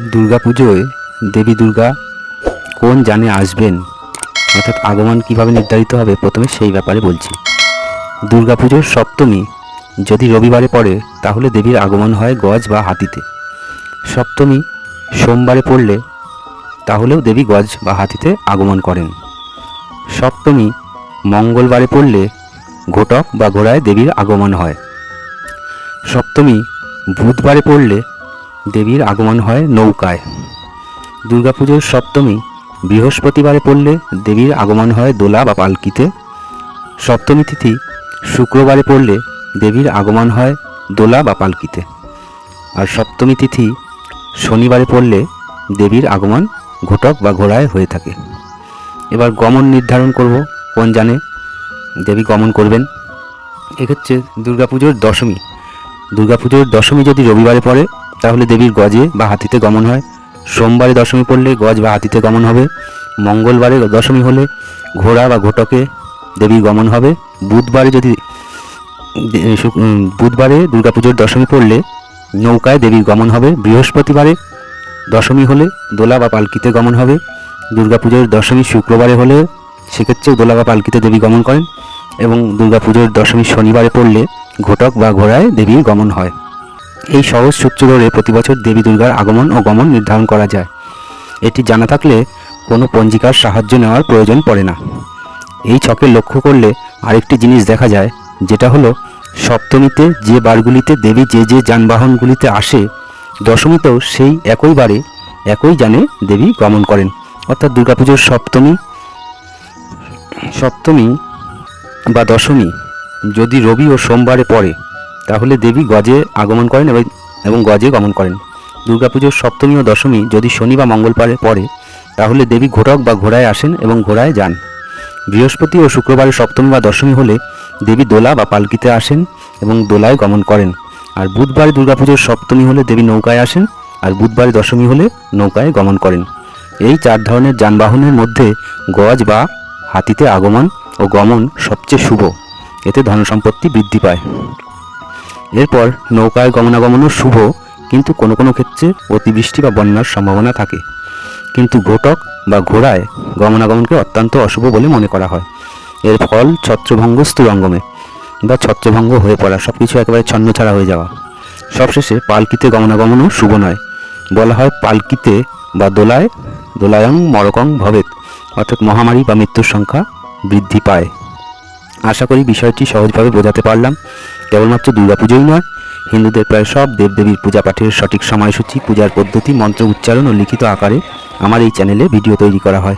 দুর্গাপুজোয় দেবী দুর্গা কোন জানে আসবেন? অর্থাৎ আগমন কীভাবে নির্ধারিত হবে? প্রথমে সেই ব্যাপারে বলছি। দুর্গাপুজোর সপ্তমী যদি রবিবারে পড়ে, তাহলে দেবীর আগমন হয় গজ বা হাতিতে। সপ্তমী সোমবারে পড়লে, তাহলেও দেবী গজ বা হাতিতে আগমন করেন। সপ্তমী মঙ্গলবারে পড়লে ঘটক বা ঘোড়ায় দেবীর আগমন হয়। সপ্তমী বুধবারে পড়লে দেবীর আগমন হয় নৌকায়। দুর্গাপুজোর সপ্তমী, বৃহস্পতিবারে পড়লে দেবীর আগমন হয় দোলা বা পালকিতে। সপ্তমী তিথি, শুক্রবারে পড়লে দেবীর আগমন হয় দোলা বা পালকিতে। আর সপ্তমী তিথি, শনিবারে পড়লে দেবীর আগমন ঘটক বা ঘোড়ায় হয়ে থাকে। এবার গমন নির্ধারণ করব কোন জানে দেবী গমন করবেন। এক্ষেত্রে দুর্গাপুজোর দশমী। দুর্গাপুজোর দশমী যদি রবিবারে পড়ে তাহলে দেবীর গজে বা হাতিতে গমন হয়। সোমবারে দশমী পড়লে গজ বা হাতিতে গমন হবে। মঙ্গলবারে দশমী হলে ঘোড়া বা ঘটকে দেবীর গমন হবে। বুধবারে যদি বুধবারে দুর্গাপুজোর দশমী পড়লে নৌকায় দেবীর গমন হবে। বৃহস্পতিবারে দশমী হলে দোলা বা পালকিতে গমন হবে। দুর্গাপুজোর দশমী শুক্রবারে হলে সেক্ষেত্রেও দোলা বা পালকিতে দেবী গমন করেন এবং দুর্গাপুজোর দশমী শনিবারে পড়লে ঘটক বা ঘোড়ায় দেবীর গমন হয়। এই সহজ সূত্র ধরে প্রতি বছর দেবী দুর্গার আগমন ও গমন নির্ধারণ করা যায়। এটি জানা থাকলে কোনো পঞ্জিকার সাহায্য নেওয়ার প্রয়োজন পড়ে না। এই ছকে লক্ষ্য করলে আরেকটি জিনিস দেখা যায়, যেটা হলো, সপ্তমীতে যে বারগুলিতে দেবী যে যে যানবাহনগুলিতে আসে, দশমীতেও সেই একই বারে একই যানে দেবী গমন করেন। অর্থাৎ দুর্গাপুজোর সপ্তমী সপ্তমী বা দশমী যদি রবি ও সোমবারে পড়ে তাহলে দেবী গজে আগমন করেন এবং গজে গমন করেন। দুর্গাপুজোর সপ্তমী ও দশমী যদি শনি বা মঙ্গলবারে পড়ে, তাহলে দেবী ঘোড়ক বা ঘোড়ায় আসেন এবং ঘোড়ায় যান। বৃহস্পতি ও শুক্রবারে সপ্তমী বা দশমী হলে দেবী দোলা বা পালকিতে আসেন এবং দোলায় গমন করেন। আর বুধবারে দুর্গাপুজোর সপ্তমী হলে দেবী নৌকায় আসেন, আর বুধবারে দশমী হলে নৌকায় গমন করেন। এই চার ধরনের যানবাহনের মধ্যে গজ বা হাতিতে আগমন ও গমন সবচেয়ে শুভ। এতে ধনসম্পত্তি বৃদ্ধি পায়। এরপর নৌকায় গমনাগমনও শুভ, কিন্তু কোনো কোনো ক্ষেত্রে অতিবৃষ্টি বা বন্যার সম্ভাবনা থাকে। কিন্তু ঘটক বা ঘোড়ায় গমনাগমনকে অত্যন্ত অশুভ বলে মনে করা হয়। এর ফল ছত্রভঙ্গ স্থূলঙ্গমে বা ছত্রভঙ্গ হয়ে পড়া সব কিছু একেবারে ছন্নছাড়া হয়ে যাওয়া। সবশেষে পালকিতে গমনাগমনও শুভ নয়। বলা হয় পালকিতে বা দোলায়, দোলায়ং মরকং ভবেত অর্থাৎ মহামারী বা মৃত্যুর সংখ্যা বৃদ্ধি পায়। আশা করি বিষয়টি সহজভাবে বোঝাতে পারলাম। কেবলমাত্র দুর্গাপুজোই নয়, হিন্দুদের প্রায় সব দেবদেবীর পূজা পাঠের সঠিক সময়সূচি, পূজার পদ্ধতি, মন্ত্র উচ্চারণ ও লিখিত আকারে আমার এই চ্যানেলে ভিডিও তৈরি করা হয়।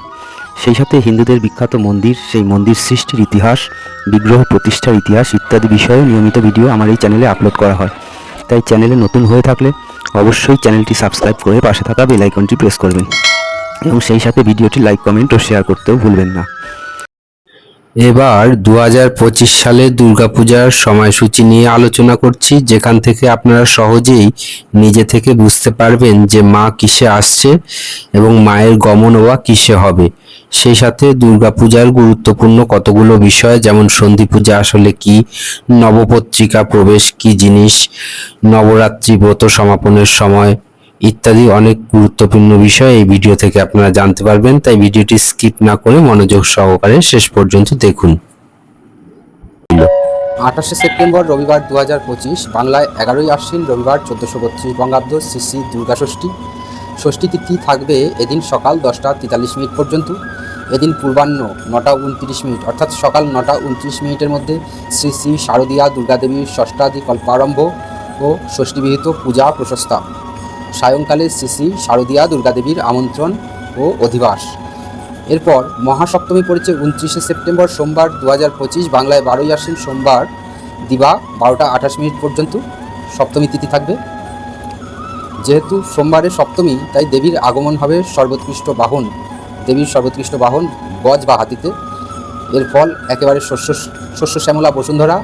সেই সাথে হিন্দুদের বিখ্যাত মন্দির, সেই মন্দির সৃষ্টির ইতিহাস, বিগ্রহ প্রতিষ্ঠার ইতিহাস ইত্যাদি বিষয়ে নিয়মিত ভিডিও আমার এই চ্যানেলে আপলোড করা হয়। তাই চ্যানেলে নতুন হয়ে থাকলে অবশ্যই চ্যানেলটি সাবস্ক্রাইব করে পাশে থাকা বেল আইকনটি প্রেস করবেন। এবং সেই সাথে ভিডিওটি লাইক, কমেন্ট ও শেয়ার করতেও ভুলবেন না। এবার দু পঁচিশ সালে দুর্গাপূজার সময়সূচি নিয়ে আলোচনা করছি, যেখান থেকে আপনারা সহজেই নিজে থেকে বুঝতে পারবেন যে মা কিসে আসছে এবং মায়ের গমন হওয়া কিসে হবে। সেই সাথে দুর্গাপূজার গুরুত্বপূর্ণ কতগুলো বিষয়, যেমন সন্ধি পূজা আসলে কি, নবপত্রিকা প্রবেশ কি জিনিস, নবরাত্রি ব্রত সমাপনের সময় ইত্যাদি অনেক গুরুত্বপূর্ণ বিষয় এই ভিডিও থেকে আপনারা জানতে পারবেন, তাই ভিডিওটি স্কিপ না করে মনোযোগ সহকারে শেষ পর্যন্ত দেখুন। আঠাশে সেপ্টেম্বর রবিবার দু হাজার পঁচিশ, বাংলায় এগারোই আশ্বিন রবিবার চোদ্দোশো বত্রিশ বঙ্গাব্দ শ্রী শ্রী দুর্গা ষষ্ঠী। ষষ্ঠী তিথি থাকবে এদিন সকাল দশটা তেতাল্লিশ মিনিট পর্যন্ত। এদিন পূর্বাহ্ন নটা উনত্রিশ মিনিট, অর্থাৎ সকাল নটা উনত্রিশ মিনিটের মধ্যে শ্রী শ্রী শারদীয়া দুর্গাদেবীর ষষ্ঠাদি কল্পারম্ভ ও ষষ্ঠীবিহিত পূজা প্রশস্তা। সায়ংকালে শ্রী শ্রী শারদীয়া দুর্গাদেবীর আমন্ত্রণ ও অধিবাস। এরপর মহাসপ্তমী পড়েছে উনত্রিশে সেপ্টেম্বর সোমবার দু হাজার পঁচিশ বাংলায় বারোই আশ্বিন সোমবার দিবা বারোটা আঠাশ মিনিট পর্যন্ত। সপ্তমী তিথি থাকবে। যেহেতু সোমবারে সপ্তমী, তাই দেবীর আগমন হবে সর্বোৎকৃষ্ট বাহন। দেবীর সর্বোৎকৃষ্ট বাহন গজ বা হাতিতে এর ফল একেবারে শস্য শস্য শ্যামলা বসুন্ধরা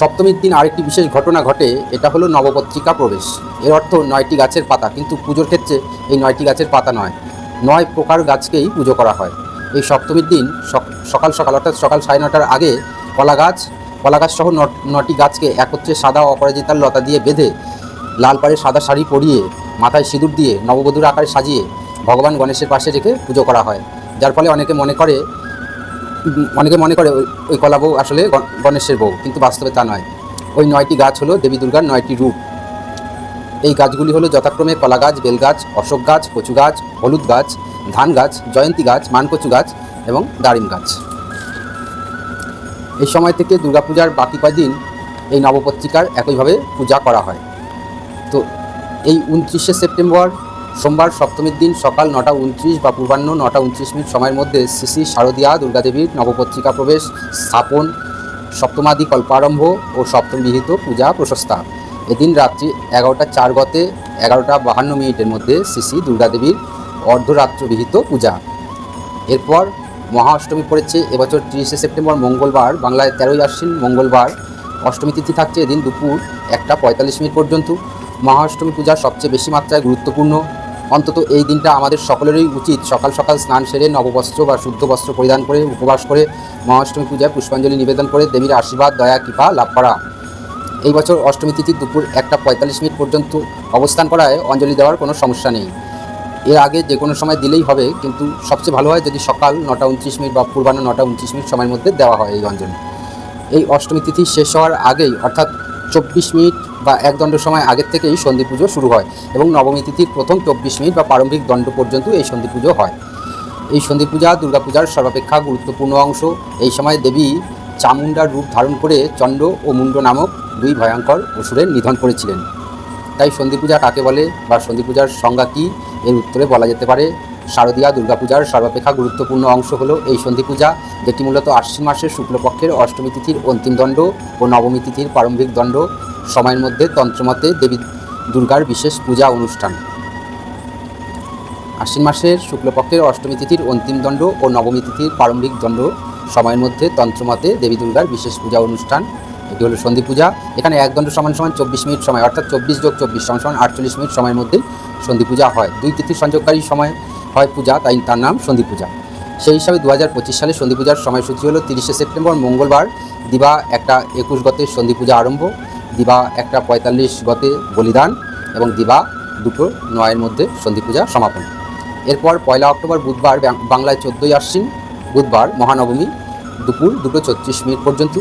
সপ্তমীর দিন আরেকটি বিশেষ ঘটনা ঘটে, এটা হলো নবপত্রিকা প্রবেশ। এর অর্থ নয়টি গাছের পাতা, কিন্তু পুজোর ক্ষেত্রে এই নয়টি গাছের পাতা নয়। নয় প্রকার গাছকেই পুজো করা হয়। এই সপ্তমীর দিন সক- সকাল সকাল, অর্থাৎ সকাল সাড়ে নটার আগে কলা গাছ কলা গাছ সহ নটি গাছকে একত্রে সাদা অপরাজিতার লতা দিয়ে বেঁধে লাল পাড়ে সাদা শাড়ি পরিয়ে মাথায় সিঁদুর দিয়ে নববধূর আকারে সাজিয়ে ভগবান গণেশের পাশে রেখে পুজো করা হয়। যার ফলে অনেকে মনে করে অনেকে মনে করে ওই- কলা বউ আসলে গণেশের বউ, কিন্তু বাস্তবে তা নয়। ওই নয়টি গাছ হলো দেবী দুর্গার নয়টি রূপ। এই গাছগুলি হলো যথাক্রমে কলা গাছ, বেল গাছ, অশোক গাছ, কচু গাছ, হলুদ গাছ, ধান গাছ, জয়ন্তী গাছ, মানকচু গাছ এবং দারিম গাছ। এই সময় থেকে দুর্গাপূজার বাকি কয়দিন এই নবপত্রিকার একইভাবে পূজা করা হয়। তো এই উনত্রিশে সেপ্টেম্বর সোমবার সপ্তমীর দিন সকাল নটা উনত্রিশ বা পূর্বাহ্ন নটা উনত্রিশ মিনিট সময়ের মধ্যে শ্রী শ্রী শারদীয়া দুর্গাদেবীর নবপত্রিকা প্রবেশ, স্থাপন, সপ্তমাদি কল্পারম্ভ ও সপ্তম বিহিত পূজা প্রশস্তা। এদিন রাত্রি এগারোটা চার গতে এগারোটা বাহান্ন মিনিটের মধ্যে শ্রী শ্রী দুর্গাদেবীর অর্ধরাত্র বিহিত পূজা। এরপর মহা অষ্টমী পড়েছে, এবছর তিরিশে সেপ্টেম্বর মঙ্গলবার, বাংলায় তেরোই আশ্বিন মঙ্গলবার। অষ্টমী তিথি থাকছে এদিন দুপুর একটা পঁয়তাল্লিশ মিনিট পর্যন্ত। মহা অষ্টমী পূজা সবচেয়ে বেশি মাত্রায় গুরুত্বপূর্ণ। অন্তত এই দিনটা আমাদের সকলেরই উচিত। সকাল সকাল স্নান সেরে নববস্ত্র বা শুদ্ধ বস্ত্র পরিধান করে, উপবাস করে, মহাষ্টমী পূজায় পুষ্পাঞ্জলি নিবেদন করে, দেবীর আশীর্বাদ, দয়া, কৃপা লাভ করা। এই বছর অষ্টমী তিথি দুপুর একটা পঁয়তাল্লিশ মিনিট পর্যন্ত অবস্থান করায় অঞ্জলি দেওয়ার কোনো সমস্যা নেই। এর আগে যে কোনো সময় দিলেই হবে, কিন্তু সবচেয়ে ভালো হয় যদি সকাল নটা উনত্রিশ মিনিট বা পূর্বাহ্ন নটা উনত্রিশ মিনিট সময়ের মধ্যে দেওয়া হয় এই অঞ্জলি। এই অষ্টমী তিথি শেষ হওয়ার আগেই, অর্থাৎ চব্বিশ মিনিট বা এক দণ্ড সময় আগের থেকেই সন্ধি পুজো শুরু হয় এবং নবমী তিথির প্রথম চব্বিশ মিনিট বা প্রারম্ভিক দণ্ড পর্যন্ত এই সন্ধি পুজো হয়। এই সন্ধি পূজা, দুর্গাপূজার সর্বাপেক্ষা গুরুত্বপূর্ণ অংশ। এই সময় দেবী চামুণ্ডার রূপ ধারণ করে চণ্ড ও মুন্ড নামক দুই ভয়ঙ্কর অসুরের নিধন করেছিলেন। তাই সন্ধি পূজা কাকে বলে বা সন্ধি পূজার সংজ্ঞা কী এর উত্তরে বলা যেতে পারে। শারদীয়া দুর্গাপূজার সর্বাপেক্ষা গুরুত্বপূর্ণ অংশ হলো এই সন্ধি পূজা, যেটি মূলত আশ্বিন মাসের শুক্লপক্ষের অষ্টমী তিথির অন্তিম দণ্ড ও নবমী তিথির প্রারম্ভিক দণ্ড। সময়ের মধ্যে তন্ত্রমতে দেবী দুর্গার বিশেষ পূজা অনুষ্ঠান। আশ্বিন মাসের শুক্লপক্ষের অষ্টমী তিথির অন্তিম দণ্ড ও নবমী তিথির প্রারম্ভিক দণ্ড। সময়ের মধ্যে তন্ত্রমতে দেবী দুর্গার বিশেষ পূজা অনুষ্ঠান। এটি হলো সন্ধি পূজা। এখানে এক দণ্ড সমান সমান চব্বিশ মিনিট সময়, অর্থাৎ চব্বিশ যোগ চব্বিশ সমান সমান আটচল্লিশ মিনিট সময়ের মধ্যে সন্ধি পূজা হয়। দুই তিথির সংযোগকারী সময় হয় পূজা, তাই তার নাম সন্ধি পূজা। সেই হিসাবে দু হাজার পঁচিশ সালে সন্ধি পূজার সময়সূচি হলো তিরিশে সেপ্টেম্বর, মঙ্গলবার। দিবা একটা একুশ গতে সন্ধি পূজা আরম্ভ। দিবা একটা পঁয়তাল্লিশ গতে বলিদান এবং দিবা দুটো নয়ের মধ্যে সন্ধি পূজা সমাপন। এরপর পয়লা অক্টোবর বুধবার বাংলায় চোদ্দোই আশ্বিন, বুধবার মহানবমী দুপুর দুটো ছত্রিশ মিনিট পর্যন্ত।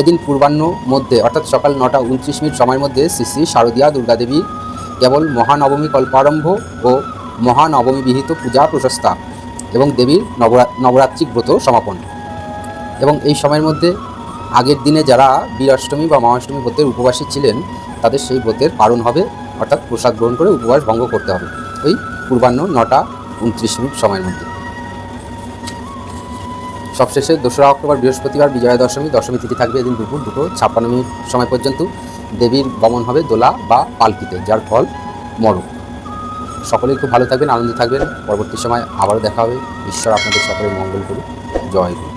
এদিন পূর্বাহ্ন মধ্যে, অর্থাৎ সকাল নটা উনত্রিশ মিনিট সময়ের মধ্যে শ্রী শ্রী শারদীয়া দুর্গাদেবীর কেবল মহানবমী কল্পারম্ভ ও মহানবমী বিহিত পূজা প্রশস্তা এবং দেবীর নবরা নবরাত্রিক ব্রত সমাপন। এবং এই সময়ের মধ্যে আগের দিনে যারা বীরাষ্টমী বা মহাষ্টমী ব্রতের উপবাসী ছিলেন, তাদের সেই ব্রতের পালন হবে, অর্থাৎ প্রসাদ গ্রহণ করে উপবাস ভঙ্গ করতে হবে। ওই পূর্বাহ্ন নটা উনত্রিশ মিনিট সময়ের মধ্যে। সবশেষে দোসরা অক্টোবর, বৃহস্পতিবার, বিজয়া দশমী দশমী তিথি থাকবে এদিন দুপুর দুটো ছাপ্পান্ন মিনিট সময় পর্যন্ত। দেবীর গমন হবে দোলা বা পালকিতে, যার ফল মরক। সকলেই খুব ভালো থাকবেন, আনন্দে থাকবেন। পরবর্তী সময় আবারও দেখা হবে। ঈশ্বর আপনাদের সকলের মঙ্গল করুন জয় গুরু।